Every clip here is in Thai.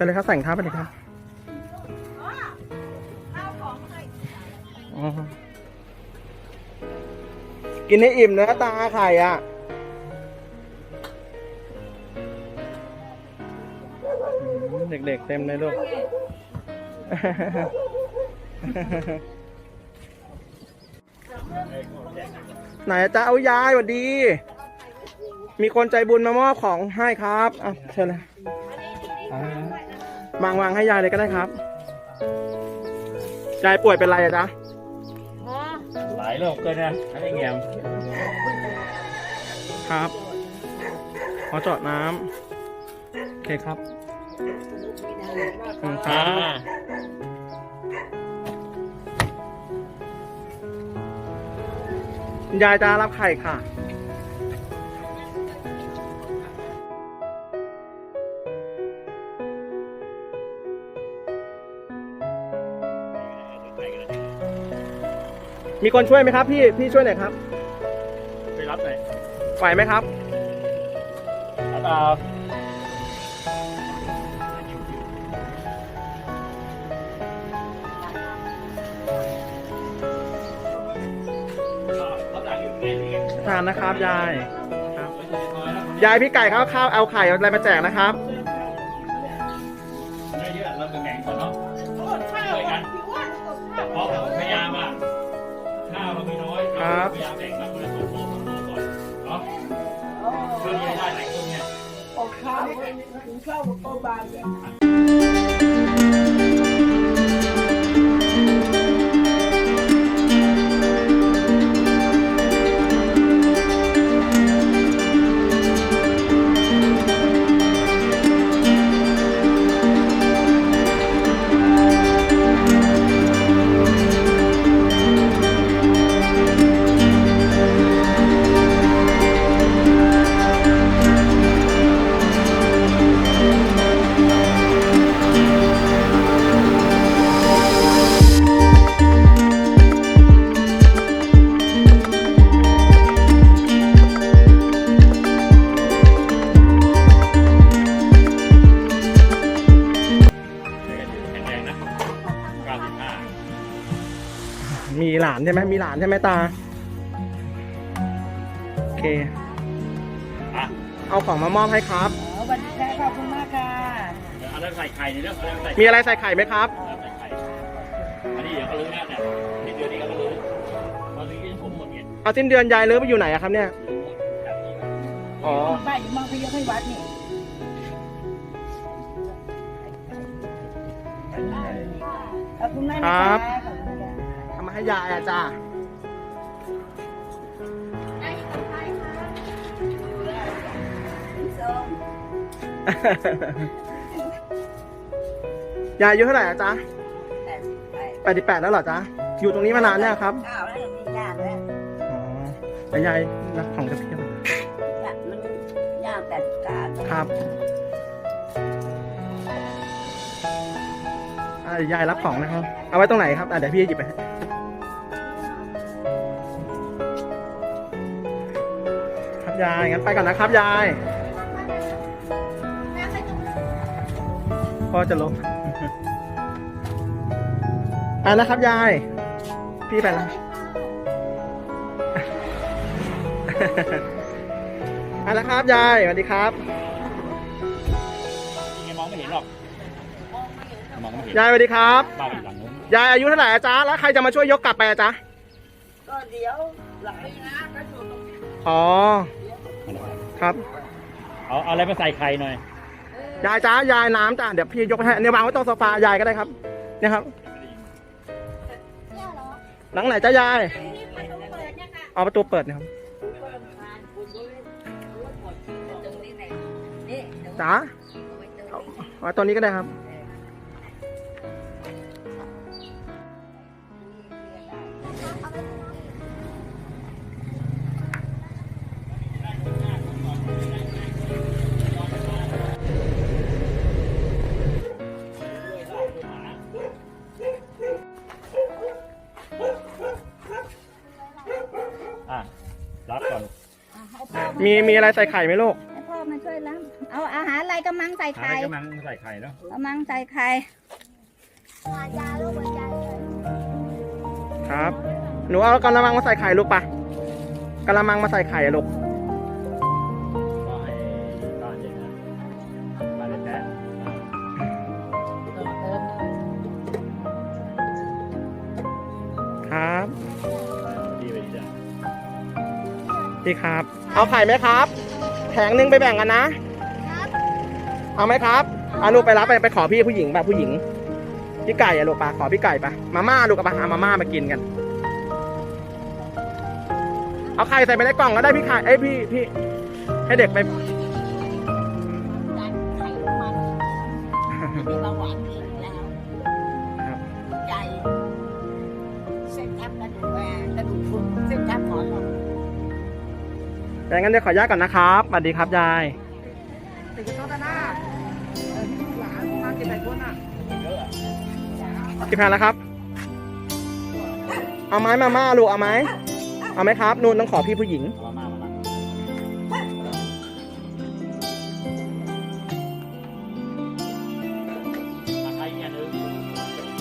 ชิญเลยครับใส่งท้าไปเลยครับอ๋อกินให้อิ่มนะตาไข่อะเด็กๆเต็มเลยลูกไหนจะเอายายสวัสดี มีคนใจบุญมามอบของให้ครับ อะเชิญเลย วางวางให้ยายเลยก็ได้ครับ ยายป่วยเป็นไรอะจ๊ะหลายโรคเลยนะอันนี้เงียมครับ ขอเจาะน้ำโอเคครับขอบคุณคอ่ารับ ยายจะรับไข่ค่ะ คนช่วยไหมครับ พี่พี่ช่วยหน่อยครับไปรับหน่อยไหวไหมครับรับเอาเขาต่างอยู่ในนี้ทานนะครับยายครับไม่ใช่น้อยนะยายพี่ไก่เขาข้าวเอาไข่เอาอะไรมาแจกนะครับไม่เยอะเราจะแข่งก่อนเนาะช่วยกันเพราะผมพยายามอะ ข้าวเรามีน้อยครับพยายามแบ่งกันคนละสองโลสองโลก่อนเนาะเพื่อที่จะได้หลายคนเนี่ยออกข้าวถึงข้าวโตบานเนี่ย มีหลานใช่ไหมมีหลานใช่ไหมตา โอเค อะเอาของมามอบให้ครับ อ๋อวันนี้ค่ะขอบคุณมากค่ะเดี๋ยวเอาเรื่องใส่ไข่นี่เรื่องเอาเรื่องใส่มีอะไรใส่ไข่ไหมครับ เอาใส่ไข่อันนี้เดี๋ยวก็รู้แล้วเนี่ยที่เดือนนี้ก็รู้ตอนนี้ผมหมดเงินเอาสิ้นเดือนยายเลิฟไปอยู่ไหนอะครับเนี่ย รู้หมดแบบนี้อ๋อ ป้าอยู่มังพยกให้วัดนี่ขอบคุณมากนะคะขอบคุณค่ะเอา มาให้ยายอะจ้ายายอายุเท่าไหร่อะจ๊ะแปดสิบแปดแล้วเหรอจ๊ะอยู่ตรงนี้มานานเนี่ยงครับข้าวแล้วมียากแล้วอ๋อแต่ยายรักของจะเพียบมันยากแต่การครับอะยายรับของนะครับ เอาไว้ตรงไหนครับอะเดี๋ยวพี่หยิบไปให้ ยาย งั้นไปก่อนนะครับ ยาย พ่อจะลงอะนะครับยาย พี่ไปแล้วอะนะครับยายสวัสดีครับจริงๆมองไม่เห็นหรอกมองไม่เห็นยายสวัสดีครับบ้านอยู่หลังนู้นยายอายุเท่าไหร่อะจ๊ะแล้วใครจะมาช่วยยกกลับไปอะจ๊ะก็เดี๋ยวหลังนี้นะก็อยู่ตรงนี้อ๋อ ครับ เอาเอาอะไรมาใส่ไข่หน่อย ยายจ้ายายน้ำจ้ะเดี๋ยวพี่ยกไปให้เนี่ยวางไว้ตรงโซฟายายก็ได้ครับ เนี่ยครับหลังไหนจ้ายายเอาประตูเปิดนะครับจ๋าเอาไว้ตรงนี้ก็ได้ครับอะรับก่อนให้ มีมีอะไรใส่ไข่ไหมลูกให้พ่อมาช่วยรับเอาอาหารอะไรกำมังใส่หาไข่อะไรกำลังใส่ไข่เนาะกำมังใส่ไข่ครับ หนูเอากระมังมาใส่ไข่ลูกปะกระมังมาใส่ไข่อะลูกก็ พี่ครับ เอาไข่ไหมครับ แผงหนึงไปแบ่งกันนะ เอาไหมครับเอาลูกไปรับไปไปขอพี่ผู้หญิงป่ะผู้หญิง พี่ไก่อะลูกปะขอพี่ไก่ปะมาม่าลูกกับปะเอามาม่ามากินกัน เอาไข่ใส่ไปในกล่องก็ได้พี่ไข่เอ้ยพี่พี่ให้เด็กไป งั้นเดี๋ยวขออนุญาตก่อนนะครับสวัสดีครับยายติดโทษนะหลานมากินไหนคนอะกี่แผ่นแล้วครับ เอาไม้มาม่าลูกเอาไหมเอาไหมครับนูนต้องขอพี่ผู้หญิง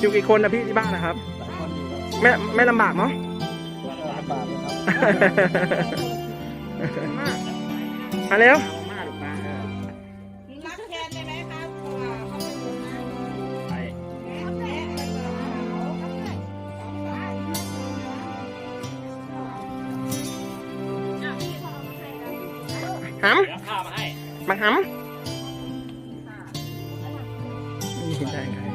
อยู่กี่คนนะพี่ที่บ้านนะครับ ไม่ไม่ลำบากเนาะบ้านละบาทครับ มาเร็วมาม่าลูกมาเออรับแทนได้ไหมครับเพราเขาเป็นคนนะไปแม่แม่หเดี๋ยวข้าวมาให้ำมาหำนี่เห็นใจไง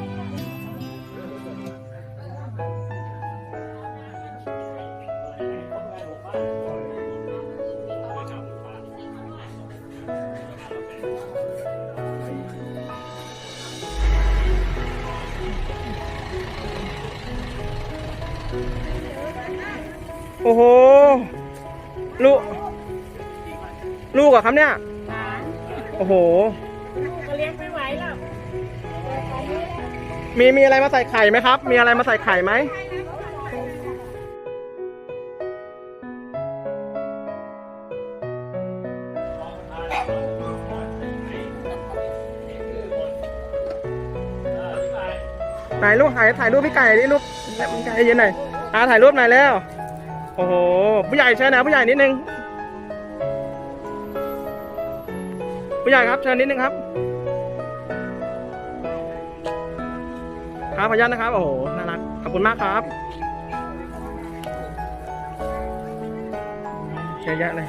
โอ้โห ลูก ลูกเหรอะครับเนี่ยโอ้โหก็เลี้ยงไม่ไหวหรอกมีมีอะไรมาใส่ไข่ไหมครับ มีอะไรมาใส่ไข่ไหม ถ่ายรูปถ่ายถ่ายรูปพี่ไก่ดิรูปพี่ไก่เย็นหน่อยอ่าถ่ายรูปหน่อยแล้ว โอ้โห ผู้ใหญ่เชิญนะผู้ใหญ่นิดนึง ผู้ใหญ่ครับเชิญนิดนึงครับครับขออนุญนะครับ โอ้โห น่ารัก ขอบคุณมากครับเยอะแยะเลย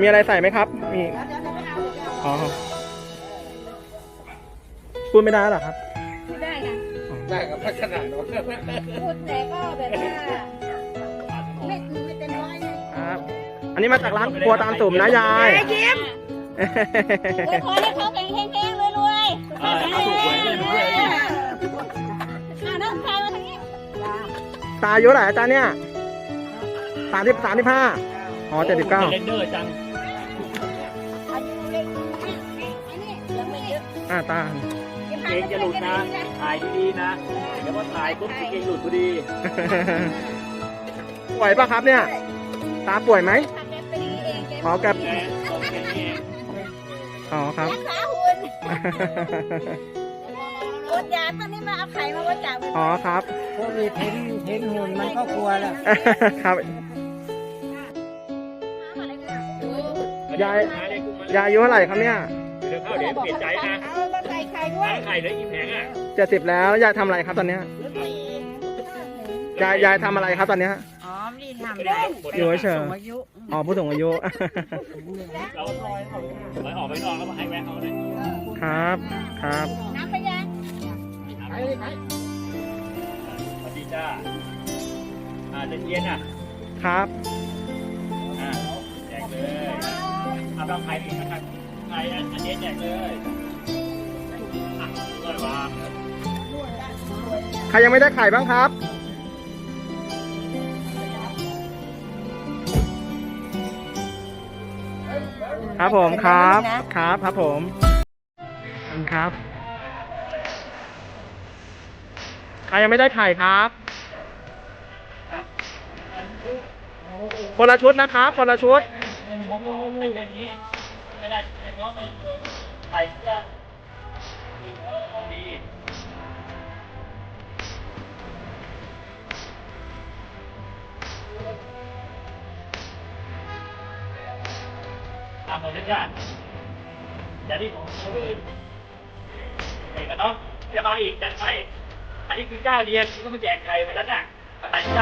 มีอะไรใส่ไหมครับ มี อ๋อพูดไม่ได้หรอครับ ได้กับพัฒนาเนาะพูดแต่ก็แบบว่าไม่ไม่เต็มร้อยไงครับอันนี้มาจากร้านครัวตามสุ่มนะยายยิ้มอวยพรให้เขาแข็งแรงๆรวยๆอ่าเอาถูกหวยเลยด้วยอ่าน้องชายมาทางนี้ตาอายุเท่าไหร่อาจารย์เนี่ยสามสิบสามสิบห้าอ๋อเจ็ดสิบเก้าเลนเดอร์จังอายุเล็กอันนี้ยังไม่เยอะอ่าตาเก่ งจะหลุดนะ ถ่ายดีๆนะ เดี๋ยวพอถ่ายปุ๊บเก่งหลุดพอดี ป่วยปะครับเนี่ย ตาป่วยไหมทำแกเป็นอย่างนี้เองแกอ๋อแกแกส่งแค่นี้เอง Dạ, อ๋อครับ รักษาหุ่นอดอยากตอนนี้มาเอาไข่มาบริจาคอ๋อครับ พวกนี้เห็นเห็นหุ่นมันก็กลัวแล้วครับยายยายอายุเท่าไหร่ครับเนี่ย เดี๋ยวเข้าเดี๋ยวเปลี่ยนใจนะเอามาใส่ไข่ด้วยไข่เหลืออีกแผงอะเจ็ดสิบแล้วยายทำอะไรครับตอนเนี้ยยายยายทำอะไรครับตอนเนี้ยอ๋อไม่ได้ทำไม่ได้หมดอยู่เฉยสูงอายุๆอ๋อผู้สูงอายุ เราลอยออกไปนอกแล้วมาให้แวะเขาเลยครับครับน้ำไปยังสวัสดีจ้าอ่าเย็นๆอะครับอ่าแจกเลยเอาแบบไข่อีกนะครับ ไข่อันนี้แจกเลยอะเลยวางใครยังไม่ได้ไข่บ้างครับ ครับผมครับ ครับครับผมขอบคุณครับ ใครยังไม่ได้ไข่ครับคนละชุดนะครับคนละชุด ผมไม่เป็นอย่างไม่ได้ไม่ง้อไม่ใส่เสื้อดีทำหมดทุกอย่างอย่าที่ผมคนอื่นเอกก็ต้องจะมาอีกจัดไปอันนี้คือเจ้าเดียวที่ต้องมาแจกใครไปแล้วน่ะอันนี้